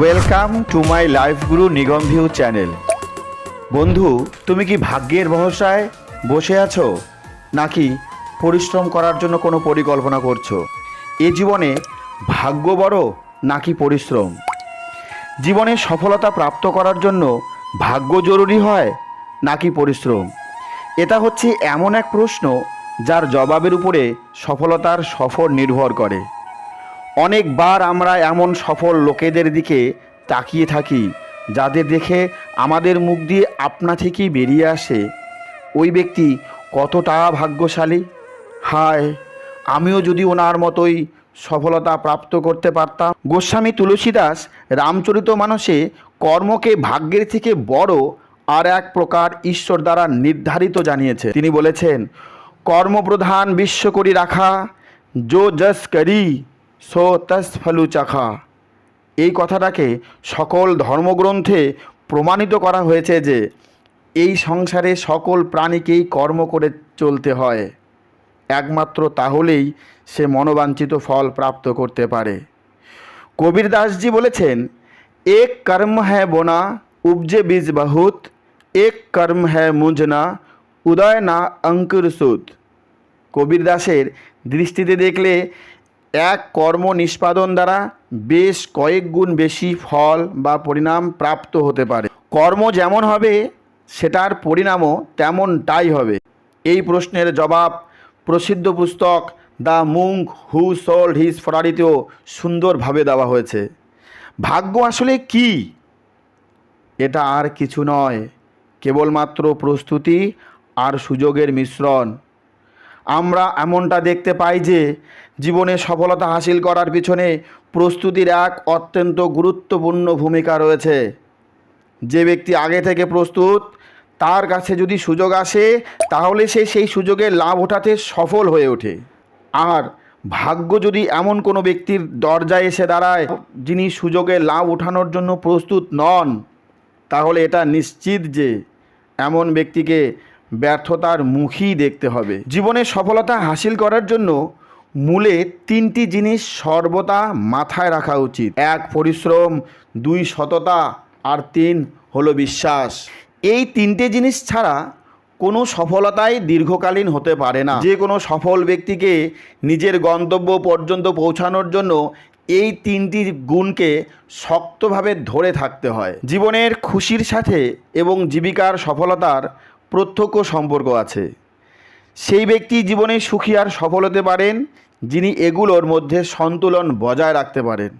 Welcome to my life Guru Nigam view channel বন্ধু, তুমি কি ভাগ্যের ভরসায় বসে আছো? নাকি পরিশ্রম করার জন্য কোনো পরিকল্পনা করছ? এ জীবনে ভাগ্য বড় নাকি পরিশ্রম? জীবনে সফলতা প্রাপ্ত করার জন্য ভাগ্য জরুরি হয় নাকি পরিশ্রম? এটা হচ্ছে এমন এক প্রশ্ন যার জবাবের উপরে সফলতার সফর নির্ভর করে। অনেকবার আমরা এমন সফল লোকেদের দিকে তাকিয়ে থাকি, যাদের দেখে আমাদের মুখ দিয়ে আপনা থেকেই বেরিয়ে আসে, ওই ব্যক্তি কতটা ভাগ্যশালী? হায়, আমিও যদি ওনার মতোই সফলতা প্রাপ্ত করতে পারতাম। গোস্বামী তুলসীদাস রামচরিত মানসে কর্মকে ভাগ্যের থেকে বড় আর এক প্রকার ঈশ্বর দ্বারা নির্ধারিত জানিয়েছে। তিনি বলেছেন, কর্মপ্রধান বিশ্ব করি রাখা, যো যশ করি। সো তস ফলু চাখা। এই কথাটাকে সকল ধর্মগ্রন্থে প্রমাণিত করা হয়েছে যে এই সংসারে সকল প্রাণীকেই কর্ম করে চলতে হয়। একমাত্র তাহলেই সে মনোবাঞ্ছিত ফল প্রাপ্ত করতে পারে। কবির দাসজি বলেছেন, এক কর্ম হ্যাঁ বোনা, উপজে বীজ বহুত, এক কর্ম হ্যাঁ মুজনা উদয় না অঙ্কুর সুদ কবির দাসের দৃষ্টিতে দেখলে এক কর্ম নিষ্পাদন দ্বারা বেশ কয়েক গুণ বেশি ফল বা পরিণাম প্রাপ্ত হতে পারে। কর্ম যেমন হবে, সেটার পরিণামও তেমনটাই হবে। এই প্রশ্নের জবাব প্রসিদ্ধ পুস্তক the monk who sold his ফরারিতেও সুন্দরভাবে দেওয়া হয়েছে। ভাগ্য আসলে কি? এটা আর কিছু নয়। কেবলমাত্র প্রস্তুতি আর সুযোগের মিশ্রণ। আমরা এমনটা দেখতে পাই যে জীবনে সফলতা হাসিল করার পিছনে প্রস্তুতির এক অত্যন্ত গুরুত্বপূর্ণ ভূমিকা রয়েছে। যে ব্যক্তি আগে থেকে প্রস্তুত, তার কাছে যদি সুযোগ আসে, তাহলে সে সেই সুযোগের লাভ ওঠাতে সফল হয়ে ওঠে। আর ভাগ্য যদি এমন কোনো ব্যক্তির দরজায় এসে দাঁড়ায়, যিনি সুযোগের লাভ ওঠানোর জন্য প্রস্তুত নন, তাহলে এটা নিশ্চিত যে এমন ব্যক্তিকে ব্যর্থতার মুখই দেখতে হবে। জীবনে সফলতা হাসিল করার জন্য মূলে তিনটি জিনিস সর্বদা মাথায় রাখা উচিত। এক, পরিশ্রম। দুই, সততা। আর তিন, হলো বিশ্বাস। এই তিনটে জিনিস ছাড়া কোনো সফলতাই দীর্ঘকালীন হতে পারে না। যে কোনো সফল ব্যক্তিকে নিজের গন্তব্য পর্যন্ত পৌঁছানোর জন্য এই তিনটি গুণকে শক্তভাবে ধরে থাকতে হয়। জীবনের খুশির সাথে এবং জীবিকার সফলতার প্রত্যক্ষ সম্পর্ক আছে। সেই ব্যক্তি জীবনে সুখী আর সফল হতে পারেন, যিনি এগুলোর মধ্যে সন্তুলন বজায় রাখতে পারেন।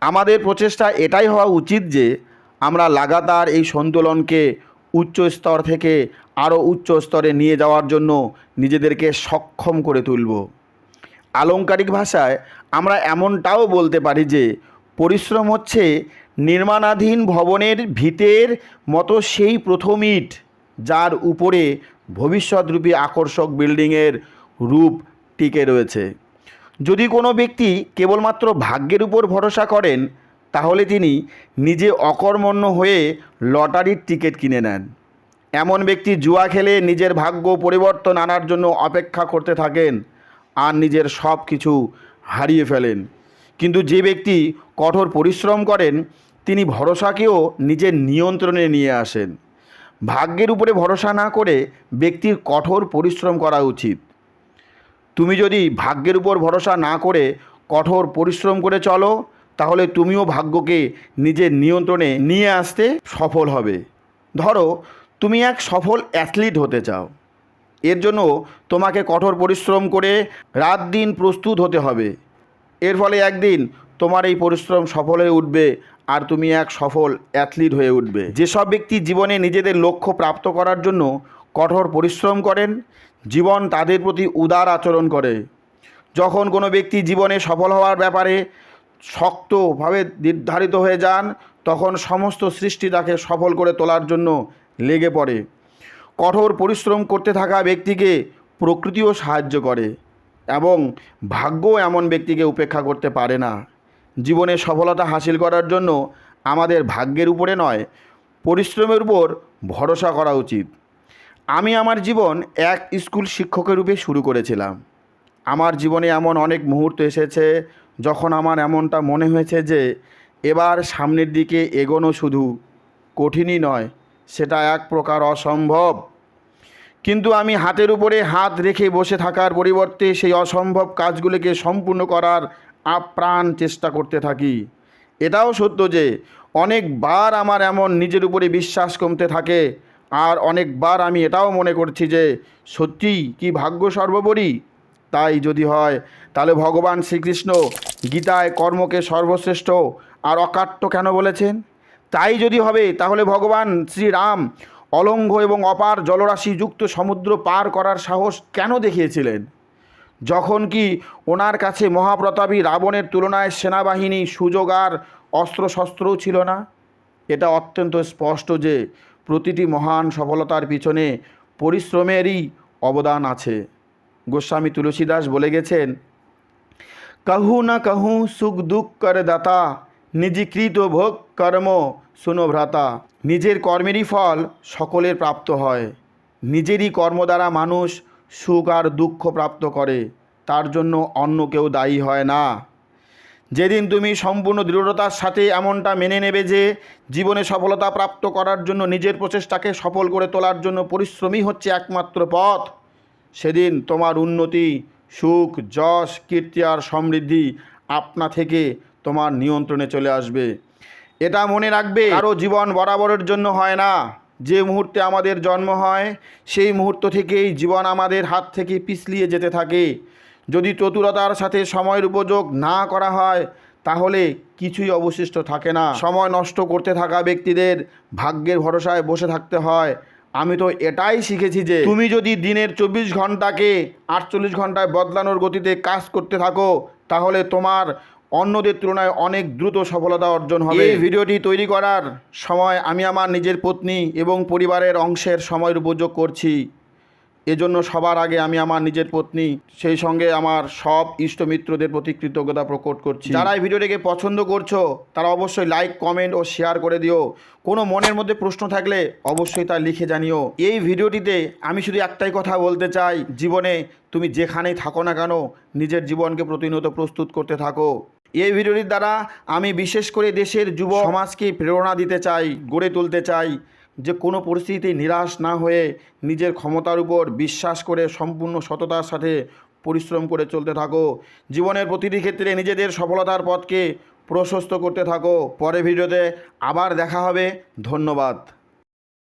আমাদের প্রচেষ্টা এটাই হওয়া উচিত যে, আমরা লাগাতার এই সন্তুলনকে উচ্চ স্তর থেকে আরও উচ্চ স্তরে নিয়ে যাওয়ার জন্য নিজেদেরকে সক্ষম করে তুলব। আলংকারিক ভাষায় আমরা এমনটাও বলতে পারি যে, পরিশ্রম হচ্ছে নির্মাণাধীন ভবনের ভিতের মতো সেই প্রথম ইট। যার উপরে ভবিষ্যৎরূপী আকর্ষক বিল্ডিংয়ের রূপ টিকে রয়েছে। যদি কোনো ব্যক্তি কেবলমাত্র ভাগ্যের উপর ভরসা করেন, তাহলে তিনি নিজে অকর্মণ্য হয়ে লটারির টিকিট কিনে নেন। এমন ব্যক্তি জুয়া খেলে নিজের ভাগ্য পরিবর্তন আনার জন্য অপেক্ষা করতে থাকেন আর নিজের সব কিছু হারিয়ে ফেলেন। কিন্তু যে ব্যক্তি কঠোর পরিশ্রম করেন, তিনি ভরসাকেও নিজের নিয়ন্ত্রণে নিয়ে আসেন। ভাগ্যের উপরে ভরসা না করে ব্যক্তির কঠোর পরিশ্রম করা উচিত। তুমি যদি ভাগ্যের উপর ভরসা না করে কঠোর পরিশ্রম করে চলো, তাহলে তুমিও ভাগ্যকে নিজের নিয়ন্ত্রণে নিয়ে আসতে সফল হবে। ধরো, তুমি এক সফল অ্যাথলিট হতে চাও। এর জন্য তোমাকে কঠোর পরিশ্রম করে রাত দিন প্রস্তুত হতে হবে। এর ফলে একদিন তোমার এই পরিশ্রম সফল হয়ে উঠবে আর তুমি এক সফল অ্যাথলিট হয়ে উঠবে। যেসব ব্যক্তি জীবনে নিজেদের লক্ষ্য প্রাপ্ত করার জন্য কঠোর পরিশ্রম করেন, জীবন তাদের প্রতি উদার আচরণ করে। যখন কোনো ব্যক্তি জীবনে সফল হওয়ার ব্যাপারে শক্তভাবে নির্ধারিত হয়ে যান, তখন সমস্ত সৃষ্টি তাকে সফল করে তোলার জন্য লেগে পড়ে। কঠোর পরিশ্রম করতে থাকা ব্যক্তিকে প্রকৃতিও সাহায্য করে এবং ভাগ্য এমন ব্যক্তিকে উপেক্ষা করতে পারে না। জীবনে সফলতা হাসিল করার জন্য আমাদের ভাগ্যের উপরে নয়, পরিশ্রমের উপর ভরসা করা উচিত। আমি আমার জীবন এক স্কুল শিক্ষকের রূপে শুরু করেছিলাম। আমার জীবনে এমন অনেক মুহূর্ত এসেছে যখন আমার এমনটা মনে হয়েছে যে, এবার সামনের দিকে এগোনো শুধু কঠিনই নয়, সেটা এক প্রকার অসম্ভব। কিন্তু আমি হাতের উপরে হাত রেখে বসে থাকার পরিবর্তে সেই অসম্ভব কাজগুলোকে সম্পূর্ণ করার আপ্রাণ চেষ্টা করতে থাকি। এটাও সত্য যে, অনেকবার আমার এমন নিজের উপরে বিশ্বাস কমতে থাকে। আর অনেকবার আমি এটাও মনে করছি যে সত্যিই কি ভাগ্য সর্বোপরি? তাই যদি হয়, তাহলে ভগবান শ্রীকৃষ্ণ গীতায় কর্মকে সর্বশ্রেষ্ঠ আর অকাট্য কেন বলেছেন? তাই যদি হবে, তাহলে ভগবান শ্রীরাম অলঙ্ঘ এবং অপার জলরাশি যুক্ত সমুদ্র পার করার সাহস কেন দেখিয়েছিলেন? যখন কি ওনার কাছে মহাপ্রতাপী রাবণের তুলনায় সেনাবাহিনী সুযোগ আর অস্ত্রশস্ত্রও ছিল না? এটা অত্যন্ত স্পষ্ট যে প্রতিটি মহান সফলতার পিছনে পরিশ্রমেরই অবদান আছে। গোস্বামী তুলসীদাস বলে গেছেন, কাহু না কাহু সুখ দুঃখ করে দাতা, নিজীকৃত ভোগ কর্ম শুনো ভ্রাতা। নিজের কর্মেরই ফল সকলের প্রাপ্ত হয়। নিজেরই কর্ম দ্বারা মানুষ সুখ আর দুঃখ প্রাপ্ত করে, তার জন্য অন্য কেউ দায়ী হয় না। যেদিন তুমি সম্পূর্ণ দৃঢ়তার সাথে এমনটা মেনে নেবে যে, জীবনে সফলতা প্রাপ্ত করার জন্য নিজের প্রচেষ্টাকে সফল করে তোলার জন্য পরিশ্রমই হচ্ছে একমাত্র পথ, সেদিন তোমার উন্নতি, সুখ, যশ, কীর্তি আর সমৃদ্ধি আপনা থেকে তোমার নিয়ন্ত্রণে চলে আসবে। এটা মনে রাখবে আরও জীবন বরাবরের জন্য হয় না। যে মুহূর্তে আমাদের জন্ম হয়, সেই মুহূর্ত থেকেই জীবন আমাদের হাত থেকে পিছলিয়ে যেতে থাকে। যদি চতুরতার সাথে সময়ের উপযোগ না করা হয়, তাহলে কিছুই অবশিষ্ট থাকে না। সময় নষ্ট করতে থাকা ব্যক্তিদের ভাগ্যের ভরসায় বসে থাকতে হয়। আমি তো এটাই শিখেছি যে, তুমি যদি দিনের চব্বিশ ঘন্টাকে আটচল্লিশ ঘন্টায় বদলানোর গতিতে কাজ করতে থাকো, তাহলে তোমার অন্যদের তুলনায় অনেক দ্রুত সফলতা অর্জন হবে। এই ভিডিওটি তৈরি করার সময় আমি আমার নিজের পত্নী এবং পরিবারের অংশের সময়ের উপযোগ করছি। এজন্য সবার আগে আমি আমার নিজের পত্নী, সেই সঙ্গে আমার সব ইষ্টমিত্রদের প্রতি কৃতজ্ঞতা প্রকট করছি। যারা এই ভিডিওটিকে পছন্দ করছ, তারা অবশ্যই লাইক কমেন্ট ও শেয়ার করে দিও। কোনো মনের মধ্যে প্রশ্ন থাকলে অবশ্যই তা লিখে জানিও। এই ভিডিওটিতে আমি শুধু একটাই কথা বলতে চাই, জীবনে তুমি যেখানেই থাকো না কেন, নিজের জীবনকে প্রতিনিয়ত প্রস্তুত করতে থাকো। এই ভিডিওটির দ্বারা আমি বিশেষ করে দেশের যুব সমাজকে প্রেরণা দিতে চাই, গড়ে তুলতে চাই, যে কোনো পরিস্থিতিতে নিরাশ না হয়ে নিজের ক্ষমতার উপর বিশ্বাস করে সম্পূর্ণ সততার সাথে পরিশ্রম করে চলতে থাকো। জীবনের প্রতিটি ক্ষেত্রে নিজেদের সফলতার পথকে প্রশস্ত করতে থাকো। পরে ভিডিওতে আবার দেখা হবে। ধন্যবাদ।